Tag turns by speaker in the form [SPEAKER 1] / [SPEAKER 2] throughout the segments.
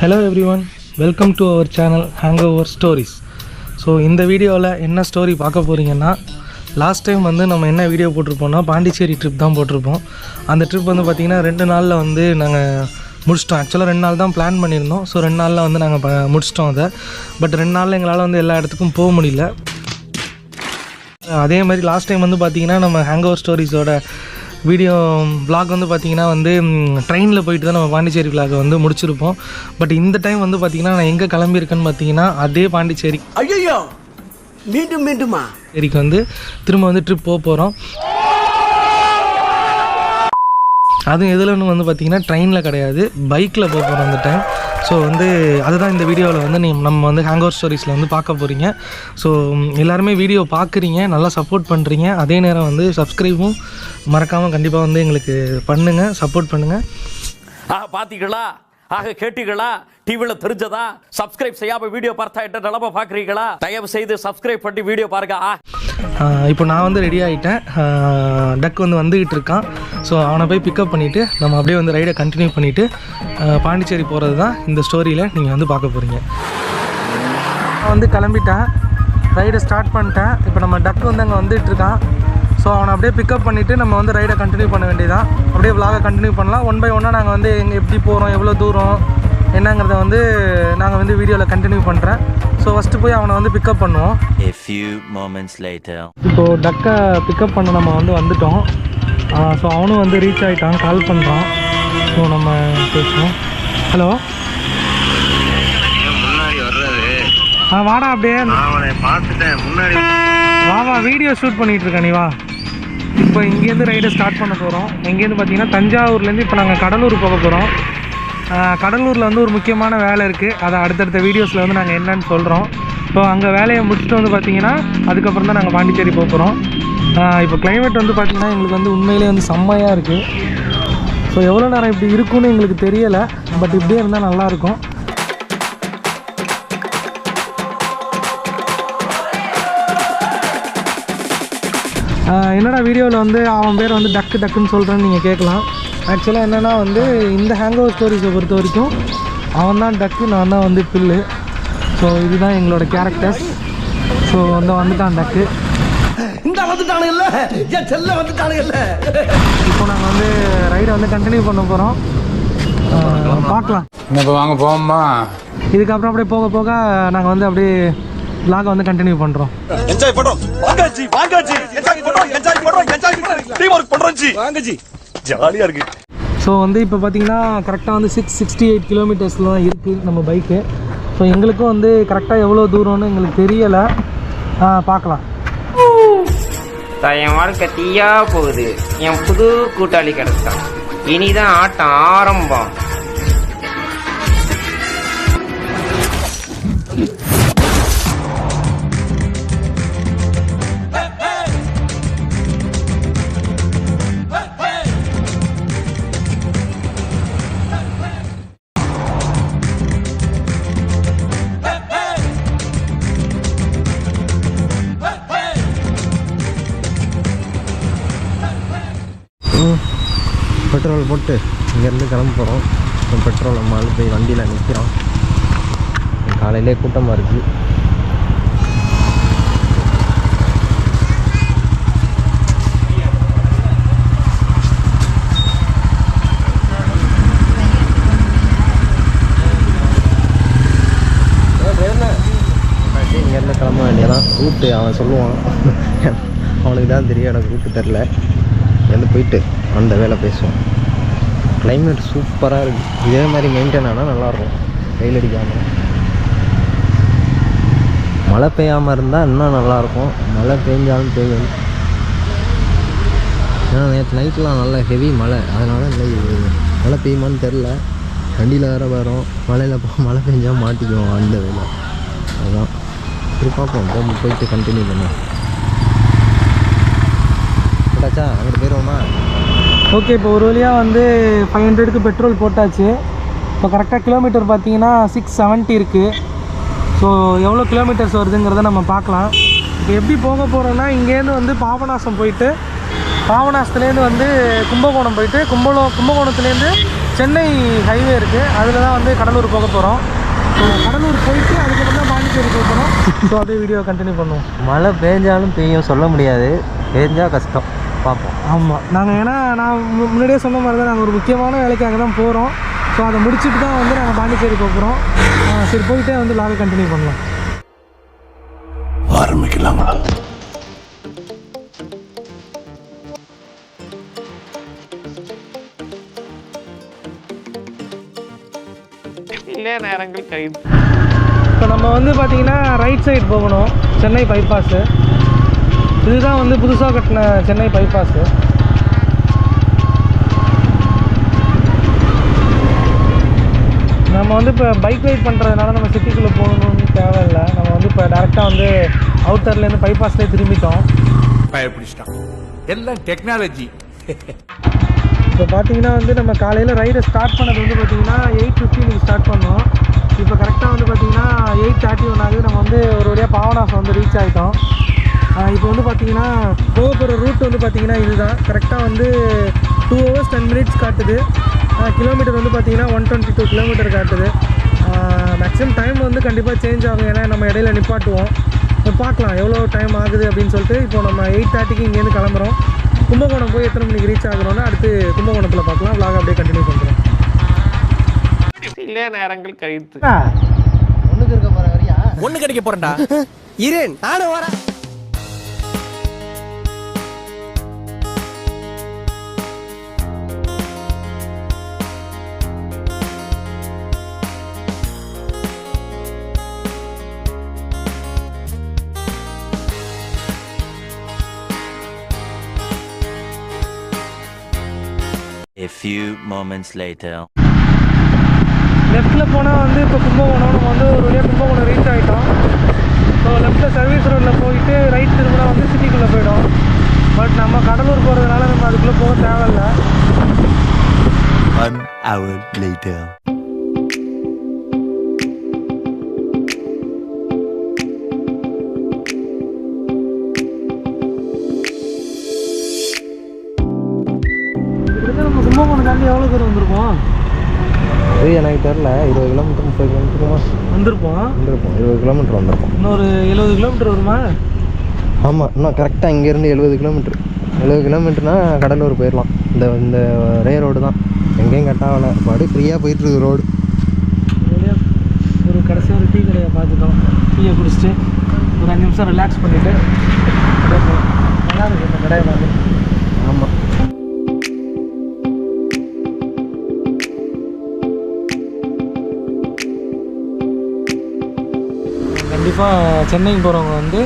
[SPEAKER 1] Hello everyone welcome to our channel hangover stories so இந்த வீடியோவில் என்ன ஸ்டோரி பார்க்க போகிறீங்கன்னா லாஸ்ட் டைம் வந்து நம்ம என்ன வீடியோ போட்டிருப்போம்னா பாண்டிச்சேரி ட்ரிப் தான் போட்டிருப்போம். அந்த ட்ரிப் வந்து பார்த்திங்கன்னா ரெண்டு நாளில் வந்து நாங்கள் முடிச்சிட்டோம். ஆக்சுவலாக ரெண்டு நாள் தான் பிளான் பண்ணியிருந்தோம். ஸோ ரெண்டு நாளில் வந்து நாங்கள் ப முடிச்சிட்டோம் அதை. பட் ரெண்டு நாளில் எங்களால் வந்து எல்லா இடத்துக்கும் போக முடியல. அதே மாதிரி லாஸ்ட் டைம் வந்து பார்த்தீங்கன்னா நம்ம ஹேங் ஓவர் ஸ்டோரிஸோட வீடியோ vlog வந்து பார்த்தீங்கன்னா வந்து ட்ரெயினில் போயிட்டு தான் நம்ம பாண்டிச்சேரி vlog வந்து முடிச்சிருப்போம். பட் இந்த டைம் வந்து பார்த்தீங்கன்னா நான் எங்கே கிளம்பியிருக்கேன்னு பார்த்தீங்கன்னா அதே பாண்டிச்சேரி.
[SPEAKER 2] ஐயோ மீண்டும் மீண்டுமா?
[SPEAKER 1] ஏரிக்கு வந்து திரும்ப வந்து ட்ரிப் போக போகிறோம் அதுவும் எதுலன்னு வந்து பார்த்தீங்கன்னா ட்ரெயினில் கிடையாது பைக்கில் போக போகிறோம் அந்த டைம் ஸோ வந்து அதுதான் இந்த வீடியோவில் வந்து நீ நம்ம வந்து ஹேங் ஓவர் ஸ்டோரிஸில் வந்து பார்க்க போகிறீங்க ஸோ எல்லாருமே வீடியோ பார்க்குறீங்க நல்லா சப்போர்ட் பண்ணுறீங்க அதே நேரம் வந்து சப்ஸ்கிரைபும் மறக்காமல் கண்டிப்பாக வந்து எங்களுக்கு பண்ணுங்கள் சப்போர்ட் பண்ணுங்கள்
[SPEAKER 3] ஆ பாத்தீங்களா? ஆக கேட்டீங்களா டிவியில் தெரிஞ்சதா? சப்ஸ்கிரைப் செய்யாம வீடியோ பார்த்தா என்ன நிலமை பார்க்குறீங்களா தயவு செய்து சப்ஸ்கிரைப் பண்ணி வீடியோ பாருங்க. ஆ.
[SPEAKER 1] இப்போ நான் வந்து ரெடி ஆகிட்டேன் டக் வந்து வந்துக்கிட்டு இருக்கான். ஸோ அவனை போய் பிக்கப் பண்ணிவிட்டு நம்ம அப்படியே வந்து ரைடை கண்டினியூ பண்ணிவிட்டு பாண்டிச்சேரி போகிறது தான் இந்த ஸ்டோரியில் நீங்கள் வந்து பார்க்க போகிறீங்க நான் வந்து கிளம்பிட்டேன். ரைடை ஸ்டார்ட் பண்ணிட்டேன். இப்போ நம்ம டக் வந்து அங்கே வந்துட்டு இருக்கான். ஸோ அவனை அப்படியே பிக்கப் பண்ணிவிட்டு நம்ம வந்து ரைடை கண்டினியூ பண்ண வேண்டியதான் அப்படியே vlog-அ கண்டினியூ பண்ணலாம். ஒன் பை ஒன்னாக நாங்கள் வந்து எங்கே எப்படி போகிறோம் எவ்வளோ தூரம் என்னங்கிறத வந்து நாங்கள் வந்து வீடியோவில் கண்டினியூ பண்ணுறேன் ஸோ ஃபஸ்ட்டு போய் அவனை வந்து பிக்கப் பண்ணுவோம்.
[SPEAKER 4] A few moments later.
[SPEAKER 1] இப்போது டக்கை பிக்கப் பண்ண நம்ம வந்து வந்துட்டோம். ஸோ அவனும் வந்து ரீச் ஆகிட்டான் கால் பண்ணுறான் ஸோ நம்ம பேசுவோம். ஹலோ ஆ வாடா அப்படியே.
[SPEAKER 5] நான் அவனை பார்த்துட்டேன். முன்னாடி
[SPEAKER 1] வா வா வீடியோ ஷூட் பண்ணிட்டு இருக்க நீ வா. இப்போ இங்கேருந்து ரைடை ஸ்டார்ட் பண்ண போகிறோம் இங்கேருந்து பார்த்தீங்கன்னா தஞ்சாவூர்லேருந்து இப்போ நாங்கள் கடலூர் போக போகிறோம் கடலூரில் வந்து ஒரு முக்கியமான வேலை இருக்குது அதை அடுத்தடுத்த வீடியோஸில் வந்து நாங்கள் என்னன்னு சொல்கிறோம் ஸோ அங்கே வேலையை முடிச்சுட்டு வந்து பார்த்தீங்கன்னா அதுக்கப்புறம் தான் நாங்கள் பாண்டிச்சேரி போக போகிறோம் இப்போ கிளைமேட் வந்து பார்த்திங்கன்னா எங்களுக்கு வந்து உண்மையிலே வந்து செம்மையாக இருக்குது ஸோ எவ்வளோ நேரம் இப்படி இருக்கும்னு எங்களுக்கு தெரியலை. பட் இப்படியே இருந்தால் நல்லாயிருக்கும் என்னடா வீடியோவில் வந்து அவன் பேர் வந்து டக்கு டக்குன்னு சொல்கிறேன்னு நீங்கள் கேட்கலாம். ஆக்சுவலாக என்னென்னா வந்து இந்த ஹேங் ஓவர் ஸ்டோரிஸை பொறுத்த வரைக்கும் அவன் தான் டக்கு நான் தான் வந்து பில்லு. ஸோ இதுதான் எங்களோட கேரக்டர்ஸ் ஸோ வந்து வந்துட்டான் டக்கு.
[SPEAKER 2] இந்த வந்துட்டானுங்கல்ல? என் செல்ல வந்துட்டானுங்கல்ல?
[SPEAKER 1] இப்போ நாங்கள் வந்து ரைடை வந்து கண்டினியூ பண்ண போகிறோம் பார்க்கலாம்.
[SPEAKER 6] இப்போ வாங்க போவோமா?
[SPEAKER 1] இதுக்கப்புறம் அப்படியே போக போக நாங்கள் வந்து அப்படியே vlog வந்து கண்டினியூ பண்ணுறோம்
[SPEAKER 7] என்ஜாய் பண்றோம் வாங்காச்சி வாங்காச்சி என்ஜாய் பண்றோம் என்ஜாய் பண்றோம் என்ஜாய் டீம் ஒர்க் பண்றோம் ஜி. வாங்கஜி ஜாலியா இருக்கு.
[SPEAKER 1] ஸோ வந்து இப்போ பார்த்தீங்கன்னா கரெக்டாக வந்து சிக்ஸ் சிக்ஸ்டி எயிட் கிலோமீட்டர்ஸில் தான் இருக்குது நம்ம பைக்கு ஸோ எங்களுக்கும் வந்து கரெக்டாக எவ்வளோ தூரம்னு எங்களுக்கு தெரியலை. பார்க்கலாம்.
[SPEAKER 8] என் வாழ்க்கை தீயா போகுது. என் புது கூட்டாளி கிடைச்சான் இனிதான் ஆட்டம் ஆரம்பம்.
[SPEAKER 9] போட்டு இங்கேருந்து கிளம்ப போகிறோம் பெட்ரோல் நம்ம ஆள் போய் வண்டியில் நிற்கிறோம் காலையிலே கூட்டமாக இருக்குது இங்கேருந்து கிளம்ப வேண்டியதான் ரூட்டு அவன் சொல்லுவான். அவனுக்கு தான் தெரியும் எனக்கு ரூட்டு தெரில இங்கேருந்து போயிட்டு அந்த வேலை பேசுவான் கிளைமேட் சூப்பராக இருக்குது இதே மாதிரி மெயின்டைன் ஆனால் நல்லாயிருக்கும் வெயில் அடிக்காமல் மழை பெய்யாமல் இருந்தால் இன்னும் நல்லாயிருக்கும் மழை பெஞ்சாலும் பெய்யும். ஏன்னா நேற்று நைட்லாம் நல்லா ஹெவி மழை. அதனால் மழை பெய்யுமான்னு தெரில வண்டியில் வேறு வரும். மழையில் போ மழை பெஞ்சால் மாட்டிக்குவோம் அந்த வேலை. அதுதான் சரி பார்ப்போம். போகும் போயிட்டு கண்டினியூ பண்ணுவோம் கேட்டாச்சா அங்கிட்டு போயிடுவோமா
[SPEAKER 1] ஓகே இப்போ ஒரு வழியாக வந்து ஃபைவ் ஹண்ட்ரடுக்கு பெட்ரோல் போட்டாச்சு. இப்போ கரெக்டாக கிலோமீட்டர் பார்த்தீங்கன்னா சிக்ஸ் செவன்ட்டி இருக்குது ஸோ எவ்வளோ கிலோமீட்டர்ஸ் வருதுங்கிறத நம்ம பார்க்கலாம். இப்போ எப்படி போக போகிறோன்னா இங்கேருந்து வந்து பாபநாசம் போயிட்டு பாபநாசத்துலேருந்து வந்து கும்பகோணம் போயிட்டு கும்பகோணம் கும்பகோணத்துலேருந்து சென்னை ஹைவே இருக்குது அதில் தான் வந்து கடலூர் போக போகிறோம் ஸோ கடலூர் போயிட்டு அதுக்கப்புறம் தான் பாண்டிச்சேரி போக போகிறோம் ஸோ அப்படியே வீடியோ கண்டினியூ பண்ணுவோம்.
[SPEAKER 9] மழை பேஞ்சாலும் பெய்யும் சொல்ல முடியாது. பெஞ்சால் கஷ்டம். பார்ப்போம்.
[SPEAKER 1] ஆமாம் நாங்கள் ஏன்னா நான் மு- முன்னாடியே சொன்ன மாதிரி தான் நாங்கள் ஒரு முக்கியமான வேலைக்காக தான் போகிறோம் ஸோ அதை முடிச்சுட்டு தான் வந்து நாங்கள் பாண்டிச்சேரி போக போகிறோம் சரி போயிட்டே வந்து லாக கண்டினியூ பண்ணலாம்.
[SPEAKER 2] ஆரம்பிக்கலாங்களா
[SPEAKER 8] நேரங்கள் கழித்து
[SPEAKER 1] இப்போ நம்ம வந்து பார்த்தீங்கன்னா ரைட் சைடு போகணும். சென்னை பைபாஸு இதுதான் வந்து புதுசாக கட்டின சென்னை பைபாஸு நம்ம வந்து இப்போ பைக் ரைட் பண்ணுறதுனால நம்ம சிட்டிக்குள்ளே போகணும்னு தேவையில்லை. நம்ம வந்து இப்போ டேரெக்டாக வந்து அவுட்டர்லேருந்து பைபாஸ்லேயே திரும்பிட்டோம்.
[SPEAKER 2] பயப்பிடிச்சிட்டான் எல்லாம் டெக்னாலஜி
[SPEAKER 1] இப்போ பார்த்தீங்கன்னா வந்து நம்ம காலையில் ரைடை ஸ்டார்ட் பண்ணது வந்து பார்த்தீங்கன்னா எயிட் ஃபிஃப்டீனுக்கு ஸ்டார்ட் பண்ணோம். இப்போ கரெக்டாக வந்து பார்த்தீங்கன்னா எயிட் தேர்ட்டி ஒன் ஆகுது. நம்ம வந்து ஒரு வழியாக பாவனாசம் வந்து ரீச் ஆகிட்டோம் இப்போ வந்து பார்த்தீங்கன்னா போக போகிற ரூட் வந்து பார்த்தீங்கன்னா இதுதான். கரெக்டாக வந்து டூ ஹவர்ஸ் டென் மினிட்ஸ் காட்டுது. கிலோமீட்டர் வந்து பார்த்தீங்கன்னா ஒன் டுவெண்ட்டி டூ கிலோமீட்டர் காட்டுது மேக்ஸிமம் டைம் வந்து கண்டிப்பாக சேஞ்ச் ஆகும். ஏன்னா நம்ம இடையில நிப்பாட்டுவோம். இப்போ பார்க்கலாம் எவ்வளோ டைம் ஆகுது அப்படின்னு சொல்லிட்டு இப்போ நம்ம எயிட் தேர்ட்டிக்கு இங்கேருந்து கிளம்புறோம். கும்பகோணம் போய் எத்தனை மணிக்கு ரீச் ஆகுறோம்னா அடுத்து கும்பகோணத்தில் பார்க்கலாம். Vlog அப்படியே கண்டினியூ பண்ணுறோம்
[SPEAKER 8] சில நேரங்கள் கழித்து.
[SPEAKER 2] ஒண்ணு கிடைக்க போறேன்டா. இரு நானும் வரேன்.
[SPEAKER 4] Few moments later.
[SPEAKER 1] லெஃப்ட்டில் போனால் வந்து இப்போ கும்பகோணம் நம்ம வந்து ஒரு வழியாக கும்பகோணம் ரீச் ஆகிட்டோம் ஸோ லெஃப்ட்டில் சர்வீஸ் ரோட்டில் போயிட்டு ரைட் திரும்பினா வந்து சிட்டிக்குள்ளே போயிடும் பட் நம்ம கடலூர் போகிறதுனால நம்ம அதுக்குள்ளே போக தேவையில்ல
[SPEAKER 4] One hour later.
[SPEAKER 1] தூரம் வந்திருப்போம்
[SPEAKER 9] அது எனக்கு தெரில இருபது கிலோமீட்டர் முப்பது கிலோமீட்டருமா
[SPEAKER 1] வந்திருப்போம்.
[SPEAKER 9] வந்திருப்போம். இருபது கிலோமீட்டர் வந்திருப்போம்.
[SPEAKER 1] இன்னொரு எழுபது கிலோமீட்டர் வருமா?
[SPEAKER 9] ஆமாம் இன்னும் கரெக்டாக இங்கேருந்து எழுபது கிலோமீட்டர். எழுபது கிலோமீட்டர்னா கடலூர் போயிடலாம் இந்த இந்த ரே ரோடு தான். எங்கேயும் கட்டாகலை படி ஃப்ரீயாக போயிட்டுருக்கு ரோடு
[SPEAKER 1] ஒரு கடைசி ஒரு டீ கடையை பார்த்துட்டோம். டீயை குடிச்சிட்டு ஒரு அஞ்சு நிமிஷம் ரிலாக்ஸ் பண்ணிவிட்டு நல்லா இருக்கு இந்த கடையை பார்த்து.
[SPEAKER 9] ஆமாம்
[SPEAKER 1] கண்டிப்பாக சென்னைக்கு போகிறவங்க வந்து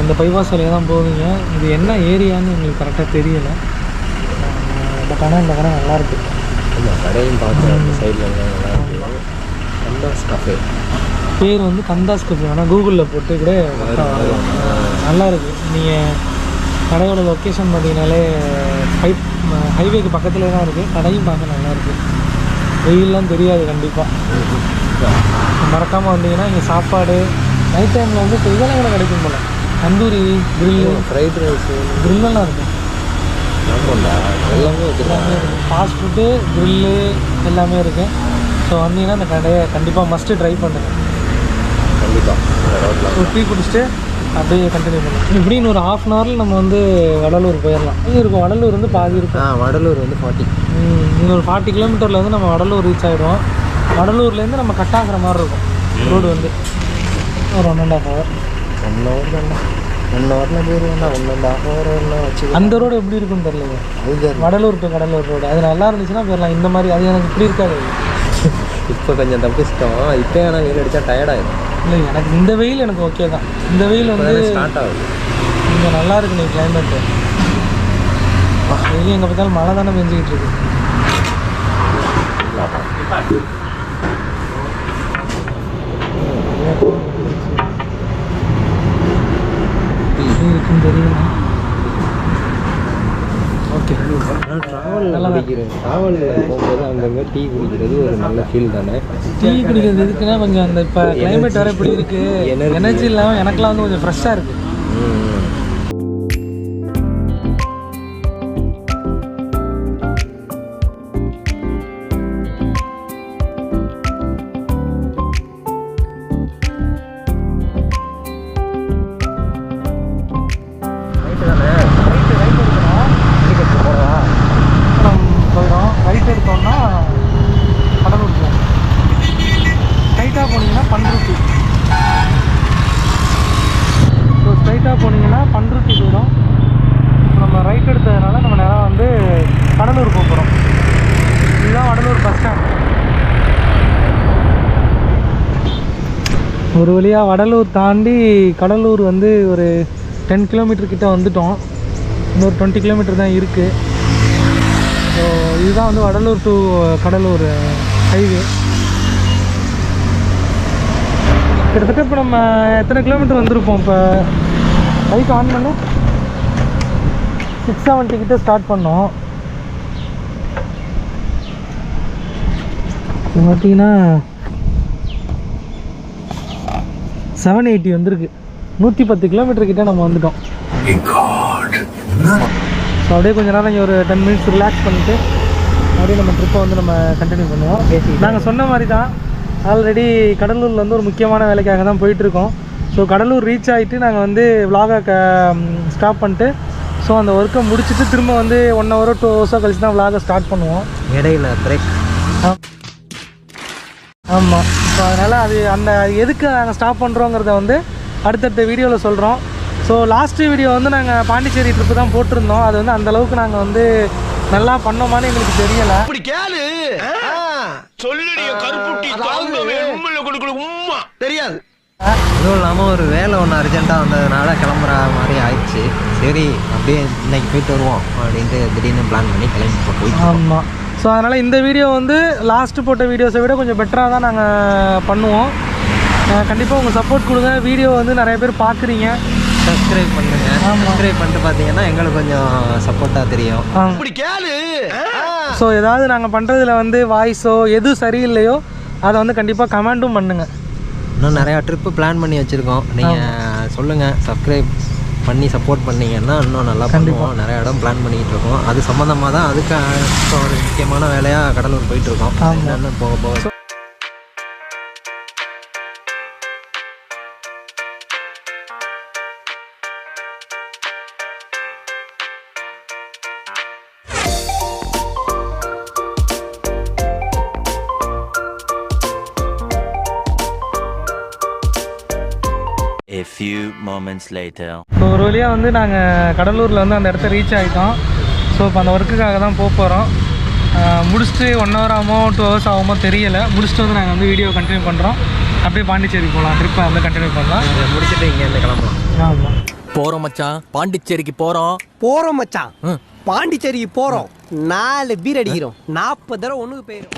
[SPEAKER 1] இந்த பைபாஸ் வழியாக தான் போவீங்க. இது என்ன ஏரியான்னு உங்களுக்கு கரெக்டாக தெரியலை. பட் ஆனால் இந்த கடை நல்லாயிருக்கு
[SPEAKER 9] ஆமாம் கடையும் அந்த சைடில் சந்தோஷ் கஃபே
[SPEAKER 1] பேர் வந்து கந்தாஸ் கஃபே ஆனால் கூகுளில் போட்டு கூட பார்க்கலாம். நல்லா இருக்கு. நீங்கள் கடையோட லொக்கேஷன் பார்த்தீங்கனாலே ஹை ஹைவேக்கு பக்கத்துலேயே தான் இருக்குது கடையும் பார்க்க நல்லா இருக்கு. வெயில்லாம் தெரியாது கண்டிப்பாக மறக்காமல் வந்தீங்கன்னா இங்கே சாப்பாடு நைட் டைமில் வந்து இப்போ இதெல்லாம் கூட கிடைக்கும் போல். தந்தூரி கிரில்லு
[SPEAKER 9] ஃப்ரைட் ரைஸு
[SPEAKER 1] கிரில்லெல்லாம் இருக்கும்
[SPEAKER 9] எல்லாமே
[SPEAKER 1] எல்லாமே இருக்குது ஃபாஸ்ட் ஃபுட்டு கிரில்லு எல்லாமே இருக்குது ஸோ வந்தீங்கன்னா இந்த கடையை கண்டிப்பாக மஸ்ட்டு ட்ரை பண்ணுங்கள்
[SPEAKER 9] கண்டிப்பாக
[SPEAKER 1] ஒரு டீ குடிச்சிட்டு அப்படியே கண்டினியூ பண்ணலாம் இப்படின்னு ஒரு ஹாஃப் அன் ஹவரில் நம்ம வந்து வடலூர் போயிடலாம். இங்கே இருக்கும் வடலூர் வந்து பாதி இருக்கும்.
[SPEAKER 9] ஆ வடலூர் வந்து ஃபார்ட்டி
[SPEAKER 1] இங்க ஒரு ஃபார்ட்டி கிலோமீட்டரில் வந்து நம்ம வடலூர் ரீச் ஆகிடுவோம் வடலூர்லேருந்து நம்ம கட்டாகிற மாதிரி இருக்கும். ரோடு வந்து. ஒரு one and half hour
[SPEAKER 9] one hour தானே. ஒன் ஹவரில் போயிருவேண்ணா ஒன் அண்ட் ஹாஃப் ஹவர் என்ன வச்சு
[SPEAKER 1] அந்த ரோடு எப்படி இருக்குன்னு தெரியல
[SPEAKER 9] அது
[SPEAKER 1] வடலூர் டு கடலூர் ரோடு அது நல்லா இருந்துச்சுன்னா போயிடலாம். இந்த மாதிரி அது எனக்கு இப்படி இருக்காது.
[SPEAKER 9] இப்போ கொஞ்சம் தப்பிச்சிட்டோம். இப்போ ஆனால் வெயில் அடித்தா டயர்டாயிடும்
[SPEAKER 1] இல்லை எனக்கு இந்த வெயில் எனக்கு ஓகே தான். இந்த வெயில் வந்து
[SPEAKER 9] ஸ்டார்ட் ஆகுது.
[SPEAKER 1] இங்கே நல்லா இருக்கு நீ கிளைமேட்டு வெளியே எங்கே பார்த்தாலும் மழை தானே பெஞ்சிக்கிட்டு இருக்கு. தெரியல. ஓகே
[SPEAKER 9] ட்ராவல்
[SPEAKER 1] நல்லா தான்
[SPEAKER 9] குடிக்கிறது ட்ராவலில் போகும்போது அங்கங்கே டீ குடிக்கிறது ஒரு நல்ல ஃபீல் தானே?
[SPEAKER 1] டீ குடிக்கிறது எதுக்குன்னா கொஞ்சம் அந்த இப்போ கிளைமேட் வர இப்படி இருக்கு.
[SPEAKER 9] Energy.
[SPEAKER 1] எனர்ஜி இல்லாமல் எனக்குலாம் வந்து கொஞ்சம் ஃப்ரெஷ்ஷாக இருக்கு. ஒரு வழியாக வடலூர் தாண்டி கடலூர் வந்து ஒரு டென் கிலோமீட்டர் கிட்டே வந்துட்டோம். இன்னொரு டுவெண்ட்டி கிலோமீட்டர் தான் இருக்குது ஸோ இதுதான் வந்து Vadalur to Cuddalore uh, highway கிட்டத்தட்ட இப்போ நம்ம எத்தனை கிலோமீட்டர் வந்திருப்போம்? இப்போ பைக் ஆன் பண்ண சிக்ஸ் செவன்ட்டி கிட்டே ஸ்டார்ட் பண்ணோம். இப்போ பார்த்தீங்கன்னா செவன் எயிட்டி வந்திருக்கு. நூற்றி பத்து கிலோமீட்டர் கிட்ட நம்ம வந்துட்டோம். ஸோ அப்படியே கொஞ்ச நேரம் இங்கே ஒரு டென் மினிட்ஸ் ரிலாக்ஸ் பண்ணிவிட்டு அப்படியே நம்ம ட்ரிப்பை வந்து நம்ம கண்டினியூ பண்ணுவோம். நாங்கள் சொன்ன மாதிரி தான் ஆல்ரெடி கடலூரில் வந்து ஒரு முக்கியமான வேலைக்காக தான் போயிட்டுருக்கோம். ஸோ கடலூர் ரீச் ஆகிட்டு நாங்கள் வந்து விலாகை க ஸ்டாப் பண்ணிட்டு ஸோ அந்த ஒர்க்கை முடிச்சுட்டு திரும்ப வந்து ஒன் ஹவரோ டூ ஹவர்ஸோ கழிச்சு தான் விலாகை ஸ்டார்ட் பண்ணுவோம்.
[SPEAKER 9] இடையில பிரேக்
[SPEAKER 1] ஆமாம் ஸோ அதனால் அது அந்த எதுக்கு நாங்கள் ஸ்டாப் பண்ணுறோங்கிறத வந்து அடுத்தடுத்த வீடியோவில் சொல்கிறோம் ஸோ லாஸ்ட்டு வீடியோ வந்து நாங்கள் பாண்டிச்சேரி ட்ரிப்பு தான் போட்டிருந்தோம். அது வந்து அந்த அளவுக்கு நாங்கள் வந்து நல்லா பண்ணோமான்னு எங்களுக்கு தெரியலை.
[SPEAKER 2] இப்படி கேளு.
[SPEAKER 5] சொல்லுடைய கருப்புட்டி தாங்கவே உண்மையில கொடுக்கல உம்மா.
[SPEAKER 2] தெரியாது.
[SPEAKER 9] அதுவும் இல்லாமல் ஒரு வேலை ஒன்று அர்ஜென்ட்டாக வந்ததுனால கிளம்புற மாதிரி ஆயிடுச்சு. சரி அப்படியே இன்னைக்கு போயிட்டு வருவோம் அப்படின்ட்டு திடீர்னு பிளான் பண்ணி கிளம்பி போயிட்டு
[SPEAKER 1] ஆமாம் ஸோ அதனால் இந்த வீடியோ வந்து லாஸ்ட்டு போட்ட வீடியோஸை விட கொஞ்சம் பெட்டராக தான் நாங்கள் பண்ணுவோம். கண்டிப்பாக உங்கள் சப்போர்ட் கொடுங்க. வீடியோ வந்து நிறைய பேர் பார்க்குறீங்க.
[SPEAKER 9] சப்ஸ்கிரைப் பண்ணுங்க. சப்ஸ்கிரைப் பண்ணிட்டு பார்த்தீங்கன்னா எங்களுக்கு கொஞ்சம் சப்போர்ட்டாக தெரியும்.
[SPEAKER 1] ஸோ ஏதாவது நாங்கள் பண்ணுறதுல வந்து வாய்ஸோ எது சரியில்லையோ அதை வந்து கண்டிப்பாக கமெண்ட்டும் பண்ணுங்கள்
[SPEAKER 9] இன்னும் நிறையா ட்ரிப்பு பிளான் பண்ணி வச்சுருக்கோம். நீங்கள் சொல்லுங்கள் சப்ஸ்கிரைப் பண்ணி சப்போர்ட் பண்ணீங்கன்னா இன்னும் நல்லா பண்ணுவோம். நிறைய இடம் பிளான் பண்ணிக்கிட்டு இருக்கோம் அது சம்மந்தமாக தான் அதுக்கு இப்போ ஒரு முக்கியமான வேலையாக கடலூர் போயிட்டுருக்கோம். என்னென்னு போக போக
[SPEAKER 4] moments later.
[SPEAKER 1] ஸோ ஒரு வழியாக வந்து நாங்கள் கடலூரில் வந்து அந்த இடத்த ரீச் ஆகிட்டோம் ஸோ இப்போ அந்த ஒர்க்குக்காக தான் போக போகிறோம் முடிச்சுட்டு ஒன் ஹவர் ஆகுமோ டூ ஹவர்ஸ் ஆகுமோ தெரியல. முடிச்சுட்டு வந்து நாங்கள் வந்து வீடியோ கண்டினியூ பண்ணுறோம் அப்படியே பாண்டிச்சேரி போகலாம் ட்ரிப்பை வந்து கண்டினியூ பண்ணலாம்.
[SPEAKER 9] முடிச்சுட்டு இங்கேருந்து கிளம்பலாம்.
[SPEAKER 1] ஆமாம்
[SPEAKER 6] போறோம் மச்சான். பாண்டிச்சேரிக்கு போறோம்.
[SPEAKER 10] போறோம் மச்சான். பாண்டிச்சேரிக்கு போறோம். நாலு பீர் அடிக்கிறோம். நாற்பது தடவை ஒண்ணுக்கு போயிரும்